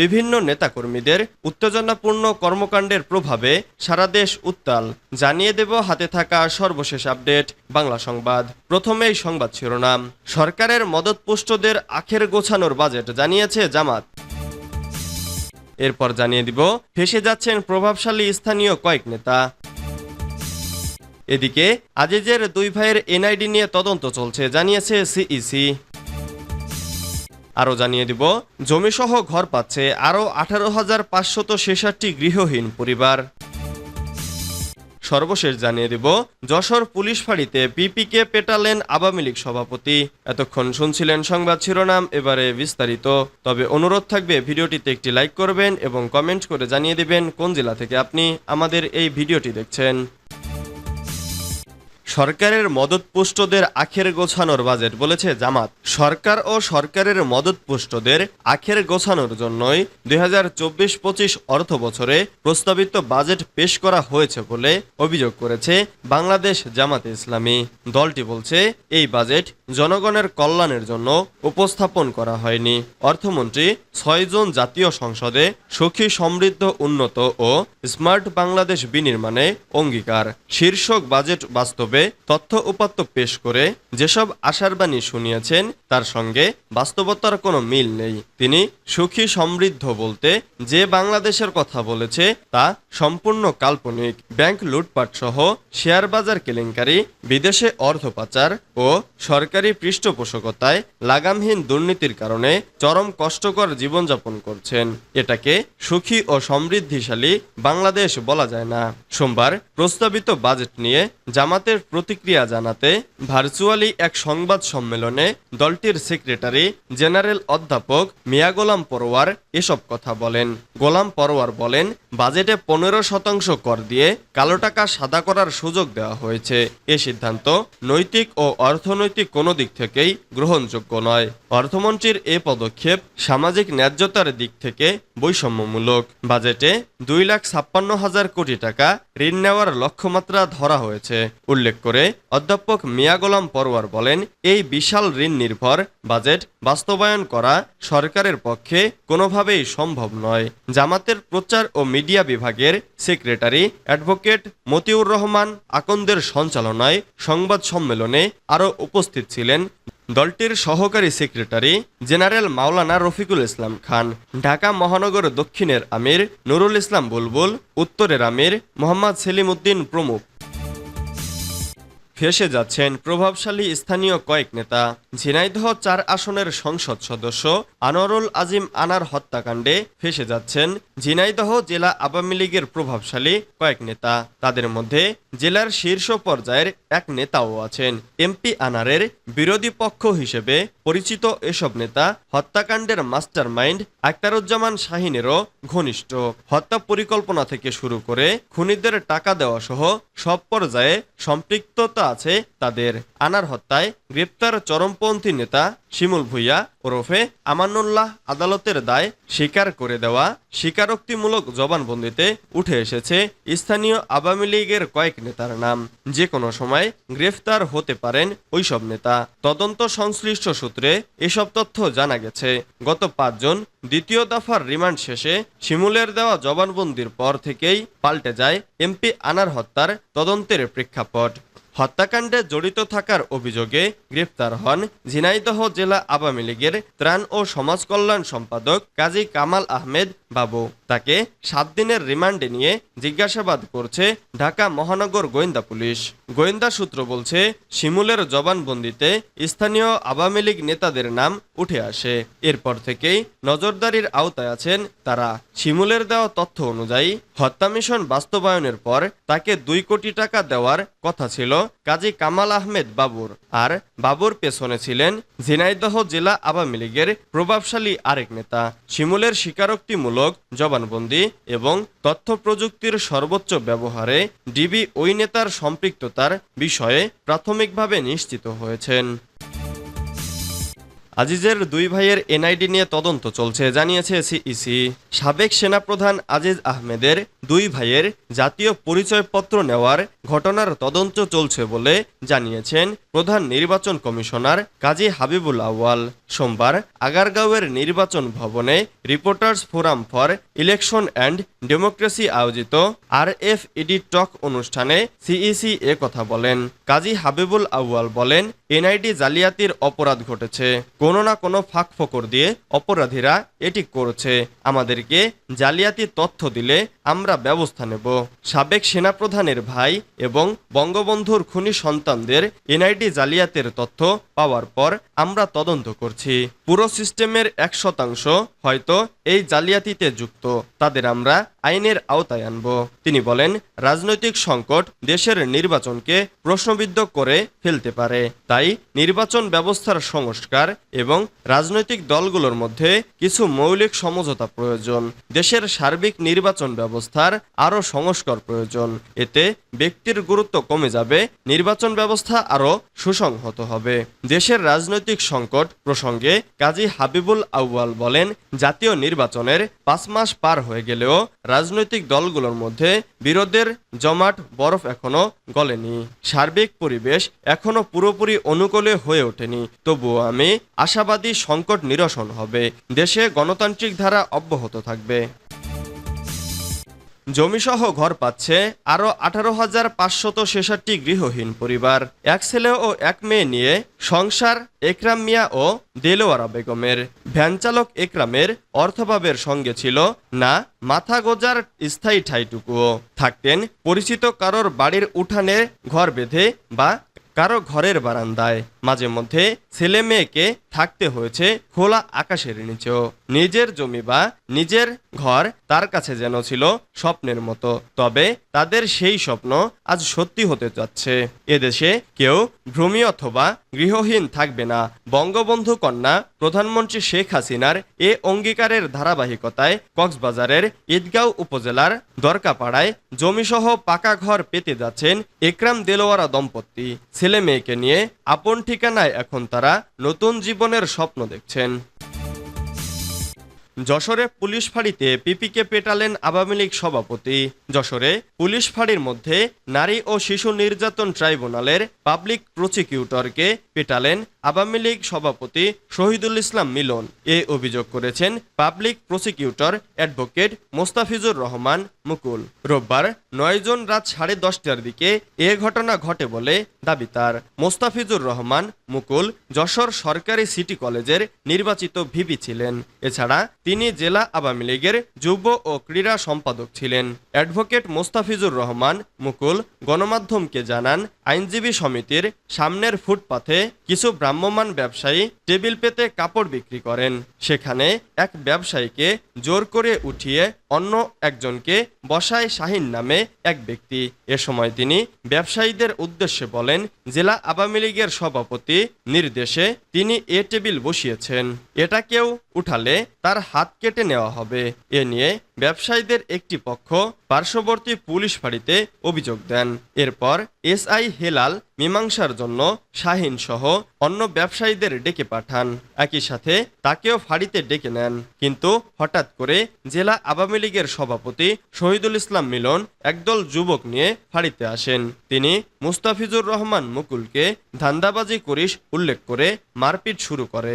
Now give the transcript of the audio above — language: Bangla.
বিভিন্ন নেতাকর্মীদের উত্তেজনাপূর্ণ কর্মকাণ্ডের প্রভাবে সারা দেশ উত্তাল। জানিয়ে দেব হাতে থাকা সর্বশেষ আপডেট, বাংলা সংবাদ। প্রথমেই সংবাদ শিরোনাম। সরকারের মদতপুষ্টদের আখের গোছানোর বাজেট জানিয়েছে জামাত। এরপর জানিয়ে দিব ফেসে যাচ্ছেন প্রভাবশালী স্থানীয় কয়েক নেতা। এদিকে, আজিজের দুই ভাইয়ের এনআইডি নিয়ে তদন্ত চলছে, জানিয়েছে সিইসি। আরও জানিয়ে দিব, জমিসহ ঘর পাচ্ছে আরও আঠারো হাজার পাঁচশত ছেষট্টি গৃহহীন পরিবার। সর্বশেষ জানিয়ে দিব, যশোর পুলিশ ফাঁড়িতে পিপিকে পেটালেন আওয়ামী লীগ সভাপতি। এতক্ষণ শুনছিলেন সংবাদ শিরোনাম, এবারে বিস্তারিত। তবে অনুরোধ থাকবে, ভিডিওটিতে একটি লাইক করবেন এবং কমেন্ট করে জানিয়ে দিবেন কোন জেলা থেকে আপনি আমাদের এই ভিডিওটি দেখছেন। সরকারের মদতপুষ্টদের আখের গোছানোর বাজেট বলেছে জামাত। সরকার ও সরকারের মদতপুষ্টদের আখের গোছানোর জন্যই দুই হাজার চব্বিশ পঁচিশ অর্থ বছরে প্রস্তাবিত বাজেট পেশ করা হয়েছে বলে অভিযোগ করেছে বাংলাদেশ জামাতে ইসলামী। দলটি বলছে, এই বাজেট জনগণের কল্যাণের জন্য উপস্থাপন করা হয়নি। অর্থমন্ত্রী ছয় জন জাতীয় সংসদে সুখী, সমৃদ্ধ, উন্নত ও স্মার্ট বাংলাদেশ বিনির্মাণে অঙ্গীকার। শীর্ষক বাজেট বাস্তবে তথ্য উপাত্ত পেশ করে যেসব আশার বাণী শুনিয়েছেন, তার সঙ্গে বাস্তবতার কোনো মিল নেই। তিনি সুখী সমৃদ্ধ বলতে যে বাংলাদেশের কথা বলেছে, তা সম্পূর্ণ কাল্পনিক। ব্যাংক লুটপাট সহ শেয়ার বাজার কেলেঙ্কারি, বিদেশে অর্থ পাচার ও সরকারি পৃষ্ঠপোষকতায় লাগামহীন দুর্নীতির কারণে চরম কষ্টকর জীবনযাপন করছেন। এটাকে সুখী ও সমৃদ্ধিশালী বাংলাদেশ বলা যায় না। সোমবার প্রস্তাবিত বাজেট নিয়ে জামাতের প্রতিক্রিয়া জানাতে ভার্চুয়ালি এক সংবাদ সম্মেলনে দলটির সেক্রেটারি জেনারেল অধ্যাপক মিয়া গোলাম পরোয়ার এসব কথা বলেন। গোলাম পরোয়ার বলেন, বাজেটে পনেরো শতাংশ কর দিয়ে কালো টাকা সাদা করার সুযোগ দেওয়া হয়েছে। এ সিদ্ধান্ত নৈতিক ও অর্থনৈতিক কোনো দিক থেকেই গ্রহণযোগ্য নয়। অর্থমন্ত্রীর এ পদক্ষেপ সামাজিক ন্যায্যতার দিক থেকে বৈষম্যমূলক। বাজেটে দুই লাখ ছাপ্পান্ন হাজার কোটি টাকা ঋণ নেওয়ার লক্ষ্যমাত্রা ধরা হয়েছে। উল্লেখ করে অধ্যাপক মিয়া গোলাম পরোয়ার বলেন, এই বিশাল ঋণ নির্ভর বাজেট বাস্তবায়ন করা সরকারের পক্ষে কোনোভাবেই সম্ভব নয়। জামাতের প্রচার ও মিডিয়া বিভাগের সেক্রেটারি অ্যাডভোকেট মতিউর রহমান আকন্দের সঞ্চালনায় সংবাদ সম্মেলনে আরও উপস্থিত ছিলেন। দলটির সহকারী সেক্রেটারি জেনারেল মাওলানা রফিকুল ইসলাম খান, ঢাকা মহানগর দক্ষিণের আমির নুরুল ইসলাম বুলবুল, উত্তরের আমির মোহাম্মদ সেলিম উদ্দিন প্রমুখ। ফেসে যাচ্ছেন প্রভাবশালী স্থানীয় কয়েক নেতা। ঝিনাইদহ চার আসনের সংসদ সদস্য আনোয়ারুল আজিম আনার হত্যাকাণ্ডে ফেসে যাচ্ছেন ঝিনাইদহ জেলা আওয়ামী লীগের প্রভাবশালী কয়েক নেতা। তাদের মধ্যে জেলার শীর্ষ পর্যায়ের এক নেতাও আছেন। এমপি আনারের বিরোধী পক্ষ হিসেবে পরিচিত এসব নেতা হত্যাকাণ্ডের মাস্টার মাইন্ড আক্তারুজ্জামান শাহিনেরও ঘনিষ্ঠ। হত্যা পরিকল্পনা থেকে শুরু করে খুনিদের টাকা দেওয়া সহ সব পর্যায়ে সম্পৃক্ততা আছে তাদের আনার হত্যায় গ্রেপ্তার চরমপন্থী নেতা শিমুল ভুইয়া ওরফে আমানুল্লাহ আদালতের দায় স্বীকার করে দেওয়া স্বীকারোক্তিমূলক জবানবন্দিতে উঠে এসেছে স্থানীয় আওয়ামী লীগের কয়েক নেতার নাম। যে কোনো সময় গ্রেফতার হতে পারেন ওইসব নেতা। তদন্ত সংশ্লিষ্ট সূত্রে এসব তথ্য জানা গেছে। গত পাঁচজন দ্বিতীয় দফার রিমান্ড শেষে শিমুলের দেওয়া জবানবন্দির পর থেকেই পাল্টে যায় এমপি আনার হত্যার তদন্তের প্রেক্ষাপট। হত্যাকাণ্ডে জড়িত থাকার অভিযোগে গ্রেফতার হন ঝিনাইদহ জেলা আওয়ামী লীগের ত্রাণ ও সমাজ কল্যাণ সম্পাদক কাজী কামাল আহমেদ বাবু তাকে সাত দিনের রিমান্ডে নিয়ে জিজ্ঞাসাবাদ করছে ঢাকা মহানগর গোয়েন্দা পুলিশ। গোয়েন্দা সূত্র বলছে, শিমুলের জবানবন্দিতে স্থানীয় আওয়ামী লীগ নেতাদের নাম উঠে আসে। এরপর থেকেই নজরদারির আওতায় আছেন তারা। শিমুলের দেওয়া তথ্য অনুযায়ী, হত্যা মিশন বাস্তবায়নের পর তাকে দুই কোটি টাকা দেওয়ার কথা ছিল কাজী কামাল আহমেদ বাবুর। আর বাবুর পেছনে ছিলেন ঝিনাইদহ জেলা আওয়ামী লীগের প্রভাবশালী আরেক নেতা। শিমুলের স্বীকারোক্তিমূলক জবানবন্দি এবং তথ্য প্রযুক্তির সর্বোচ্চ ব্যবহারে ডিবি ওই নেতার সম্পৃক্ততার বিষয়ে প্রাথমিকভাবে নিশ্চিত হয়েছেন। আজিজের দুই ভাইয়ের এনআইডি নিয়ে তদন্ত চলছে, জানিয়েছে সিইসি। সাবেক সেনাপ্রধান আজিজ আহমেদের দুই ভাইয়ের জাতীয় পরিচয়পত্র নেওয়ার ঘটনার তদন্ত চলছে বলে জানিয়েছেন প্রধান নির্বাচন কমিশনার কাজী হাবিবুল আওয়াল সোমবার আগারগাঁওয়ের নির্বাচন ভবনে reporters forum for election and democracy আয়োজিত আর এফ ইডি টক অনুষ্ঠানে সিইসি এ কথা বলেন। কাজী হাবিবুল আউয়াল বলেন, এনআইডি জালিয়াতির অপরাধ ঘটেছে। কোনো না কোনো ফাঁক ফোকর দিয়ে অপরাধীরা এটি করছে। আমাদেরকে জালিয়াতি তথ্য দিলে আমরা ব্যবস্থা নেব। সাবেক সেনাপ্রধানের ভাই এবং বঙ্গবন্ধুর খুনি সন্তানদের এনআইডি জালিয়াতের তথ্য পাওয়ার পর আমরা তদন্ত করছি। পুরো সিস্টেমের এক শতাংশ হয়তো এই জালিয়াতিতে যুক্ত। তাদের আমরা আইনের আওতায় আনব। তিনি বলেন, রাজনৈতিক সংকট দেশের নির্বাচনকে প্রশ্নবিদ্ধ করে ফেলতে পারে। তাই নির্বাচন ব্যবস্থার সংস্কার এবং রাজনৈতিক দলগুলোর মধ্যে কিছু মৌলিক সমঝোতা প্রয়োজন। দেশের সার্বিক নির্বাচন ব্যবস্থার আরও সংস্কার প্রয়োজন। এতে ব্যক্তির গুরুত্ব কমে যাবে, নির্বাচন ব্যবস্থা আরও সুসংহত হবে। দেশের রাজনৈতিক সংকট প্রসঙ্গে কাজী হাবিবুল আউয়াল বলেন, জাতীয় নির্বাচনের পাঁচ মাস পার হয়ে গেলেও রাজনৈতিক দলগুলোর মধ্যে বিরোধের জমাট বরফ এখনও গলেনি। সার্বিক পরিবেশ এখনও পুরোপুরি অনুকূলে হয়ে ওঠেনি। তবুও আমি আশাবাদী সংকট নিরসন হবে। দেশে গণতান্ত্রিক ধারা অব্যাহত থাকবে। জমিসহ ঘর পাচ্ছে আরও আঠারো হাজার পাঁচশত ছেষট্টি গৃহহীন পরিবার। এক ছেলে ও এক মেয়ে নিয়ে সংসার, একরাম মিয়া ও দেলোয়ারা বেগমের। ভ্যানচালক একরামের অর্থভাবের সঙ্গে ছিল না মাথা গোজার স্থায়ী ঠাইটুকুও। থাকতেন পরিচিত কারোর বাড়ির উঠানে ঘর বেঁধে বা কারও ঘরের বারান্দায়। মাঝে মধ্যে ছেলে মেয়েকে থাকতে হয়েছে খোলা আকাশের নিচেও নিজের জমি বা নিজের ঘর তার কাছে যেন ছিল স্বপ্নের মতো। তবে তাদের সেই স্বপ্ন আজ সত্যি হতে যাচ্ছে। এদেশে কেউ ভ্রমী অথবা গৃহহীন থাকবে না। বঙ্গবন্ধু কন্যা প্রধানমন্ত্রী শেখ হাসিনার এ অঙ্গীকারের ধারাবাহিকতায় কক্সবাজারের ঈদগাঁও উপজেলার দরকাপাড়ায় জমিসহ পাকা ঘর পেতে যাচ্ছেন একরাম দেলোয়ারা দম্পতি। ছেলে মেয়েকে নিয়ে আপন ঠিকানায় এখন তারা নতুন জীবনের স্বপ্ন দেখছেন। যশোরে পুলিশ ফাঁড়িতে পিপিকে পেটালেন আওয়ামী লীগ সভাপতি। যশোরে পুলিশ ফাঁড়ির মধ্যে নারী ও শিশু নির্যাতন ট্রাইব্যুনালের পাবলিক প্রসিকিউটরকে পেটালেন আওয়ামী লীগ সভাপতি শহীদুল ইসলাম মিলন এ অভিযোগ করেছেন public prosecutor advocate Mostafizur Rahman Mukul. রোববার নয় জন রাত সাড়ে দশটার দিকে এ ঘটনা ঘটে বলে দাবি তার। মোস্তাফিজুর রহমান মুকুল যশোর সরকারি সিটি কলেজের নির্বাচিত ভিপি ছিলেন। এছাড়া তিনি জেলা আওয়ামী লীগের যুব ও ক্রীড়া সম্পাদক ছিলেন। অ্যাডভোকেট মোস্তাফিজুর রহমান মুকুল গণমাধ্যমকে জানান, আইনজীবী সমিতির সামনের ফুটপাথে কিছু ভ্রাম্যমাণ ব্যবসায়ী টেবিল পেতে কাপড় বিক্রি করেন। সেখানে এক ব্যবসায়ীকে জোর করে উঠিয়ে অন্য একজনকে বসায় শাহিন নামে এক ব্যক্তি। এ সময় তিনি ব্যবসায়ীদের উদ্দেশ্যে বলেন, জেলা আওয়ামী লীগের সভাপতি নির্দেশে তিনি এ টেবিল বসিয়েছেন। এটা কেউ উঠালে তার হাত কেটে নেওয়া হবে। এ নিয়ে ব্যবসায়ীদের একটি পক্ষ পার্শ্ববর্তী পুলিশ ফাঁড়িতে অভিযোগ দেন। এরপর এসআই হেলাল মীমাংসার জন্য শাহিন সহ অন্য ব্যবসায়ীদের ডেকে পাঠান। একই সাথে তাকেও ফাঁড়িতে ডেকে নেন। কিন্তু হঠাৎ করে জেলা আওয়ামী লীগের সভাপতি শহীদুল ইসলাম মিলন একদল যুবক নিয়ে ফাঁড়িতে আসেন। তিনি মুস্তাফিজুর রহমান মুকুলকে ধান্দাবাজি করিস উল্লেখ করে মারপিট শুরু করে।